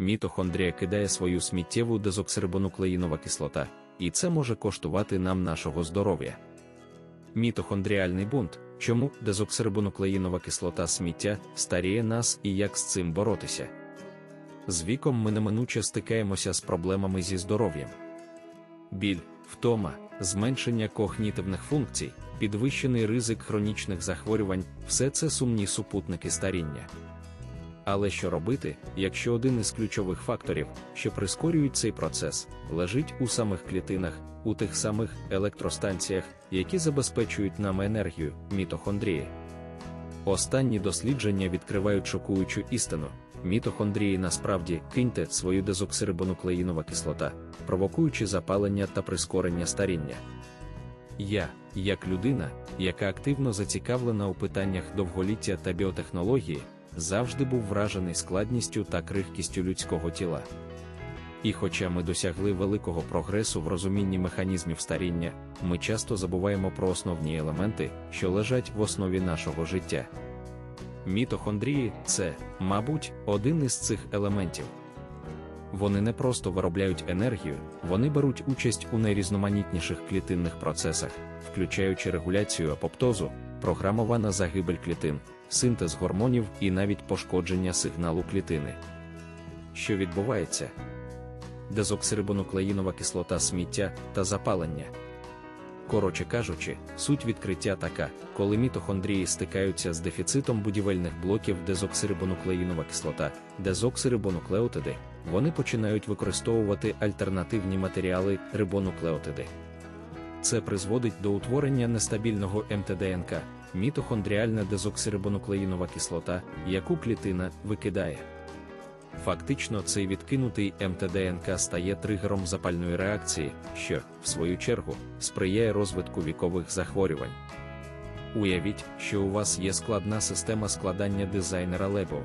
мітохондрія кидає свою сміттєву дезоксирибонуклеїнова кислота, і це може коштувати нам нашого здоров'я. Мітохондріальний бунт, чому дезоксирибонуклеїнова кислота сміття старіє нас і як з цим боротися. З віком ми неминуче стикаємося з проблемами зі здоров'ям. Біль, втома, зменшення когнітивних функцій, підвищений ризик хронічних захворювань все це сумні супутники старіння. Але що робити, якщо один із ключових факторів, що прискорюють цей процес, лежить у самих клітинах, у тих самих електростанціях, які забезпечують нам енергію, мітохондрії? Останні дослідження відкривають шокуючу істину. Мітохондрії насправді киньте свою дезоксирибонуклеїнова кислота, провокуючи запалення та прискорення старіння. Я, як людина, яка активно зацікавлена у питаннях довголіття та біотехнології, завжди був вражений складністю та крихкістю людського тіла. І хоча ми досягли великого прогресу в розумінні механізмів старіння, ми часто забуваємо про основні елементи, що лежать в основі нашого життя. Мітохондрії це, мабуть, один із цих елементів. Вони не просто виробляють енергію, вони беруть участь у найрізноманітніших клітинних процесах, включаючи регуляцію апоптозу, програмована загибель клітин, синтез гормонів і навіть пошкодження сигналу клітини. Що відбувається? Дезоксирибонуклеїнова кислота сміття та запалення. Коротше кажучи, суть відкриття така, коли мітохондрії стикаються з дефіцитом будівельних блоків дезоксирибонуклеїнова кислота, дезоксирибонуклеотиди, вони починають використовувати альтернативні матеріали рибонуклеотиди. Це призводить до утворення нестабільного МТДНК, мітохондріальна дезоксирибонуклеїнова кислота, яку клітина викидає. Фактично, цей відкинутий МТДНК стає тригером запальної реакції, що, в свою чергу, сприяє розвитку вікових захворювань. Уявіть, що у вас є складна система складання дизайнера Lego.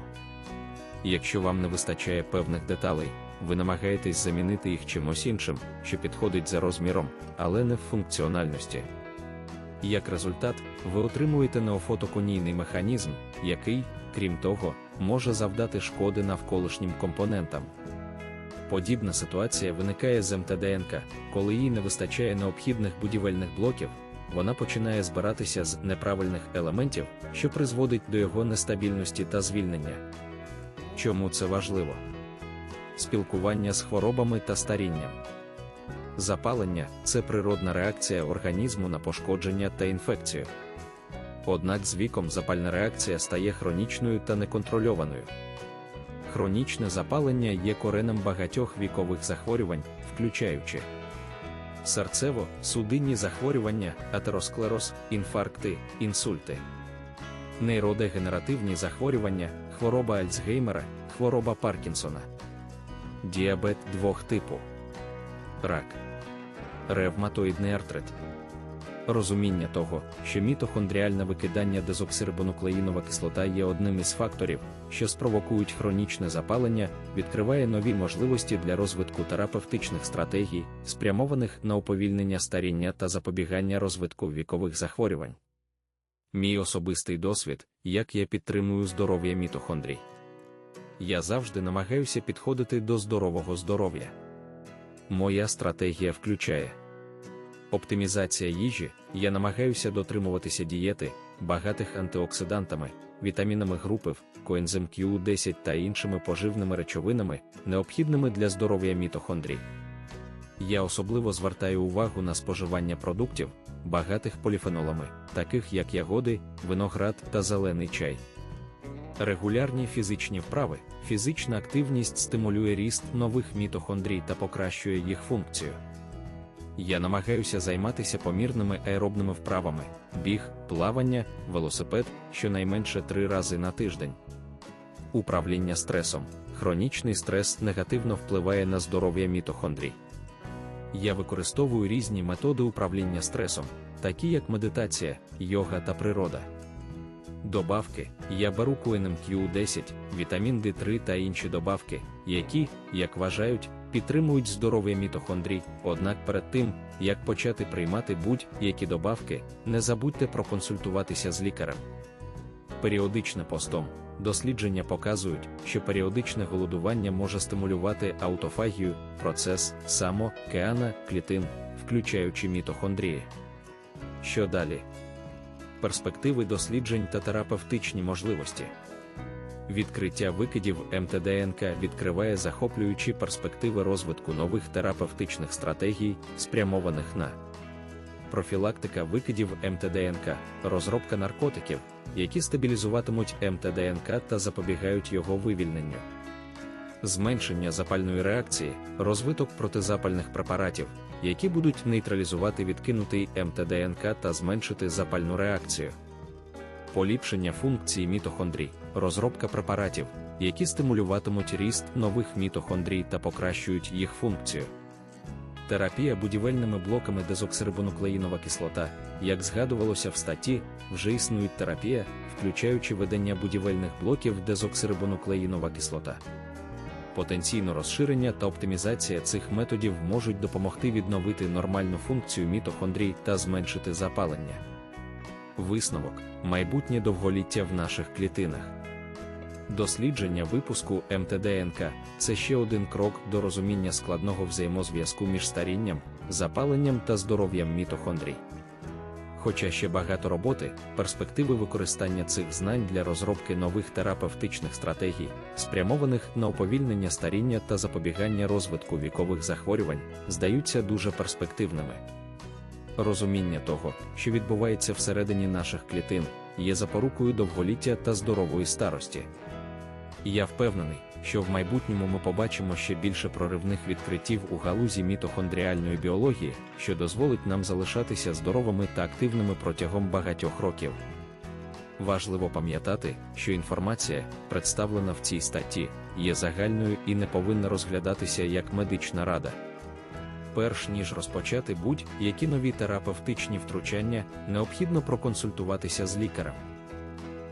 Якщо вам не вистачає певних деталей, ви намагаєтесь замінити їх чимось іншим, що підходить за розміром, але не в функціональності. Як результат, ви отримуєте неофотоконійний механізм, який, крім того, може завдати шкоди навколишнім компонентам. Подібна ситуація виникає з МТДНК, коли їй не вистачає необхідних будівельних блоків, вона починає збиратися з неправильних елементів, що призводить до його нестабільності та звільнення. Чому це важливо? Спілкування з хворобами та старінням. Запалення це природна реакція організму на пошкодження та інфекцію. Однак з віком запальна реакція стає хронічною та неконтрольованою. Хронічне запалення є коренем багатьох вікових захворювань, включаючи серцево, судинні захворювання, атеросклероз, інфаркти, інсульти, нейродегенеративні захворювання, хвороба Альцгеймера, хвороба Паркінсона, діабет двох типу, рак, ревматоїдний артрит. Розуміння того, що мітохондріальне викидання дезоксирибонуклеїнова кислота є одним із факторів, що спровокують хронічне запалення, відкриває нові можливості для розвитку терапевтичних стратегій, спрямованих на уповільнення старіння та запобігання розвитку вікових захворювань. Мій особистий досвід, як я підтримую здоров'я мітохондрій. Я завжди намагаюся підходити до здорового здоров'я. Моя стратегія включає. Оптимізація їжі, я намагаюся дотримуватися дієти, багатих антиоксидантами, вітамінами групи коензим Q10 та іншими поживними речовинами, необхідними для здоров'я мітохондрій. Я особливо звертаю увагу на споживання продуктів, багатих поліфенолами, таких як ягоди, виноград та зелений чай. Регулярні фізичні вправи, фізична активність стимулює ріст нових мітохондрій та покращує їх функцію. Я намагаюся займатися помірними аеробними вправами: біг, плавання, велосипед щонайменше три рази на тиждень. Управління стресом. Хронічний стрес негативно впливає на здоров'я мітохондрій. Я використовую різні методи управління стресом, такі як медитація, йога та природа. Добавки я беру q 10 вітамін D3 та інші добавки, які, як вважають, підтримують здоров'я мітохондрій, однак перед тим, як почати приймати будь-які добавки, не забудьте проконсультуватися з лікарем. Періодичне постом. Дослідження показують, що періодичне голодування може стимулювати аутофагію, процес само, кеана, клітин, включаючи мітохондрії. Що далі? Перспективи досліджень та терапевтичні можливості. Відкриття викидів МТДНК відкриває захоплюючі перспективи розвитку нових терапевтичних стратегій, спрямованих на профілактика викидів МТДНК, розробка наркотиків, які стабілізуватимуть МТДНК та запобігають його вивільненню. Зменшення запальної реакції, розвиток протизапальних препаратів, які будуть нейтралізувати відкинутий МТДНК та зменшити запальну реакцію. Поліпшення функції мітохондрій, розробка препаратів, які стимулюватимуть ріст нових мітохондрій та покращують їх функцію. Терапія будівельними блоками дезоксирибонуклеїнова кислота, як згадувалося в статті, вже існує терапія, включаючи ведення будівельних блоків дезоксирибонуклеїнова кислота. Потенційно розширення та оптимізація цих методів можуть допомогти відновити нормальну функцію мітохондрій та зменшити запалення. Висновок майбутнє довголіття в наших клітинах. Дослідження випуску МТДНК це ще один крок до розуміння складного взаємозв'язку між старінням, запаленням та здоров'ям мітохондрій. Хоча ще багато роботи, перспективи використання цих знань для розробки нових терапевтичних стратегій, спрямованих на уповільнення старіння та запобігання розвитку вікових захворювань, здаються дуже перспективними. Розуміння того, що відбувається всередині наших клітин, є запорукою довголіття та здорової старості. Я впевнений, що в майбутньому ми побачимо ще більше проривних відкриттів у галузі мітохондріальної біології, що дозволить нам залишатися здоровими та активними протягом багатьох років. Важливо пам'ятати, що інформація, представлена в цій статті, є загальною і не повинна розглядатися як медична рада. Перш ніж розпочати будь-які нові терапевтичні втручання, необхідно проконсультуватися з лікарем.